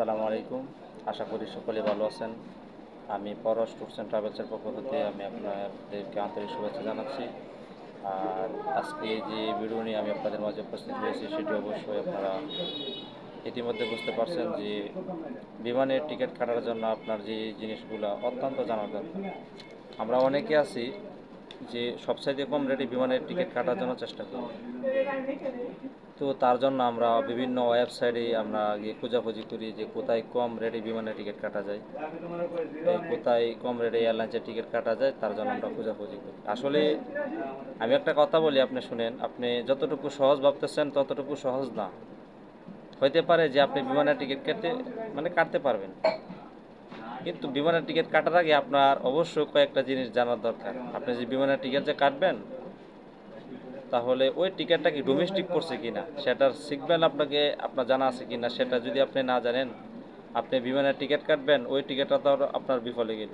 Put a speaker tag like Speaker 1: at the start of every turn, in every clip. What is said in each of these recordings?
Speaker 1: আসসালামু আলাইকুম। আশা করি সকলে ভালো আছেন। আমি পরশ ট্যুরস অ্যান্ড ট্রাভেলসের পক্ষ থেকে আমি আপনাদেরকে আন্তরিক শুভেচ্ছা জানাচ্ছি। আর আজকে যে ভিডিও নিয়ে আমি আপনাদের মাঝে উপস্থিত হয়েছি, সেটি অবশ্যই আপনারা ইতিমধ্যে বুঝতে পারছেন যে বিমানের টিকিট কাটার জন্য আপনার যে জিনিসগুলো অত্যন্ত জানা দরকার। আমরা অনেকে আছি যে সবচাইতে কম রেটে বিমানের টিকিট কাটার জন্য চেষ্টা করি। তো তার জন্য আমরা বিভিন্ন ওয়েবসাইটে আমরা গিয়ে খোঁজাখুঁজি করি যে কোথায় কম রেটে বিমানের টিকিট কাটা যায়। কোথায় কম রেটে এয়ারলাইন্সের টিকিট কাটা যায়, তার জন্য আমরা খোঁজাখুঁজি করি। আসলে আমি একটা কথা বলি, আপনি শুনেন, আপনি যতটুকু সহজ ভাবতেছেন ততটুকু সহজ না। হইতে পারে যে আপনি বিমানের টিকিট কেটে মানে কাটতে পারবেন। কিন্তু বিমানের টিকিট কাটার আগে আপনার অবশ্যই কয়েকটা জিনিস জানার দরকার। আপনি যে বিমানের টিকিট যে কাটবেন তাহলে ওই টিকিটটা কি ডোমেস্টিক পড়ছে কিনা? সেটার সিগন্যাল আপনাকে, আপনার জানা আছে কিনা? সেটা যদি আপনি না জানেন, আপনি বিমানের টিকিট কাটবেন, ওই টিকিটটা তো আপনার বিফলে গেল।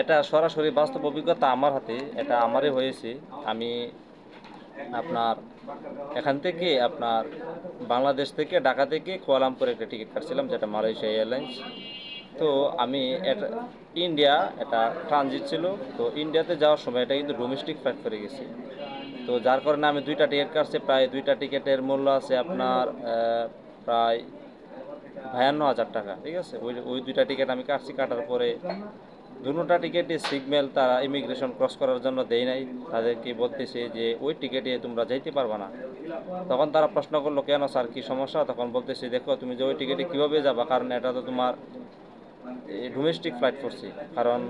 Speaker 1: এটা সরাসরি বাস্তব অভিজ্ঞতা আমার হাতে, এটা আমারই হয়েছে। আমি আপনার এখান থেকে, আপনার বাংলাদেশ থেকে, ঢাকা থেকে কুয়ালামপুর একটা টিকিট কাটছিলাম, যেটা মালয়েশিয়া এয়ারলাইন্স। তো আমি এটা, ইন্ডিয়া, এটা ট্রানজিট ছিল। তো ইন্ডিয়াতে যাওয়ার সময় এটা কিন্তু ডোমেস্টিক ফ্লাইট করে গেছি। তো যার কারণে আমি দুইটা টিকিট কাটছি, প্রায় দুইটা টিকিটের মূল্য আছে আপনার প্রায় বায়ান্ন হাজার টাকা, ঠিক আছে? ওই ওই দুইটা টিকিট আমি কাটছি, কাটার পরে দুটা টিকিটে সিগন্যাল তারা ইমিগ্রেশন ক্রস করার জন্য দেয় নাই। তাদেরকে বলতেছে যে ওই টিকিটে তোমরা যাইতে পারবা না। তখন তারা প্রশ্ন করল, কেন স্যার, কী সমস্যা? তখন বলতেছে, দেখো, তুমি যে ওই টিকিটে কীভাবে যাবা? কারণ এটা তো তোমার ডোমেস্টিক ফ্লাইট করছে। কারণ,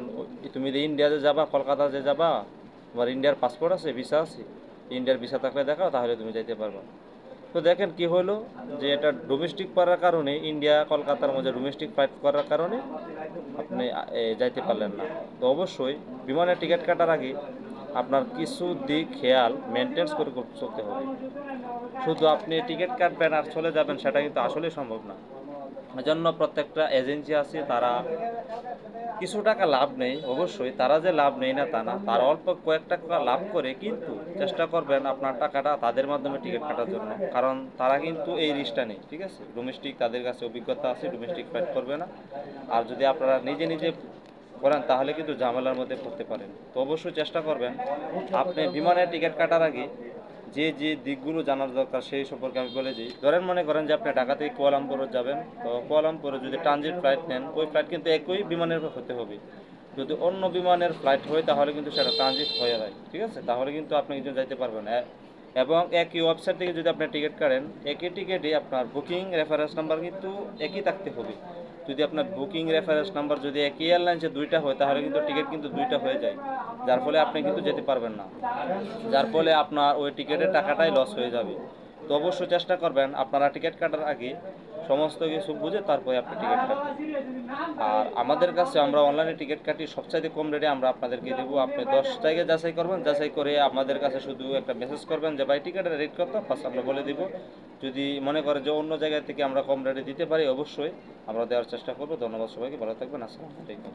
Speaker 1: তুমি যে ইন্ডিয়াতে যাবা কলকাতা যে যাবা তোমার ইন্ডিয়ার পাসপোর্ট আছে ভিসা আছে, ইন্ডিয়ার ভিসা থাকলে দেখাও, তাহলে তুমি যাইতে পারবা। তো দেখেন কি হলো যে এটা ডোমেস্টিক করার কারণে, ইন্ডিয়া, কলকাতার মধ্যে ডোমেস্টিক ফ্লাইট করার কারণে আপনি যাইতে পারলেন না। তো অবশ্যই বিমানের টিকিট কাটার আগে আপনার কিছু দিক খেয়াল মেনটেন্স করে চলতে হবে। শুধু আপনি টিকিট কাটবেন আর চলে যাবেন, সেটা কিন্তু আসলে সম্ভব না। এজন্য প্রত্যেকটা এজেন্সি আছে, তারা কিছু টাকা লাভ নেই, অবশ্যই। তারা যে লাভ নেই না তা না। তারা অল্প কয়েক টাকা লাভ করে কিন্তু চেষ্টা করবেন আপনার টাকাটা তাদের মাধ্যমে টিকিট কাটার জন্য। কারণ তারা কিন্তু এই রিস্কটা নেই, ঠিক আছে? ডোমেস্টিক তাদের কাছে অভিজ্ঞতা আছে ডোমেস্টিক ফ্লাইট করবে না। আর যদি আপনারা নিজে নিজে করেন, তাহলে কিন্তু ঝামেলার মধ্যে পড়তে পারেন। তো অবশ্যই চেষ্টা করবেন। আপনি বিমানের টিকিট কাটার আগে যে যে দিকগুলো জানার দরকার সেই সম্পর্কে আমি বলে দিই। ধরেন মনে করেন যে আপনি ঢাকা থেকে কুয়ালামপুরে যাবেন, তো কোয়ালামপুরে যদি ট্রানজিট ফ্লাইট নেন, ওই ফ্লাইট কিন্তু একই বিমানের হতে হবে। যদি অন্য বিমানের ফ্লাইট হয়, তাহলে কিন্তু সেটা ট্রানজিট হয়ে যায়, ঠিক আছে? তাহলে কিন্তু আপনি কিন্তু যাইতে পারবেন। এবং একই ওয়েবসাইট থেকে যদি আপনি টিকিট কাটেন, একই টিকিটে আপনার বুকিং রেফারেন্স নাম্বার কিন্তু একই থাকতে হবে। যদি আপনার বুকিং রেফারেন্স নাম্বার যদি একই এয়ারলাইন্সে দুইটা হয়, তাহলে কিন্তু টিকিট কিন্তু দুইটা হয়ে যায়। যার ফলে আপনি কিন্তু যেতে পারবেন না। যার ফলে আপনার ওই টিকিটের টাকাটাই লস হয়ে যাবে। তো অবশ্যই চেষ্টা করবেন আপনারা টিকিট কাটার আগে সমস্ত কিছু বুঝে তারপরে আপনি টিকিট কাটবেন। আর আমাদের কাছে আমরা অনলাইনে টিকিট কাটি সবচাইতে কম রেটে আমরা আপনাদেরকে দেবো। আপনি দশ জায়গায় যাচাই করবেন, যাচাই করে আমাদের কাছে শুধু একটা মেসেজ করবেন যে, ভাই, টিকিটের রেট কত? ফার্স্ট আমরা বলে দিব। যদি মনে করে যে অন্য জায়গা থেকে আমরা কম রেটে দিতে পারি, অবশ্যই আমরা দেওয়ার চেষ্টা করব। ধন্যবাদ সবাইকে, ভালো থাকবেন, আসসালামু আলাইকুম।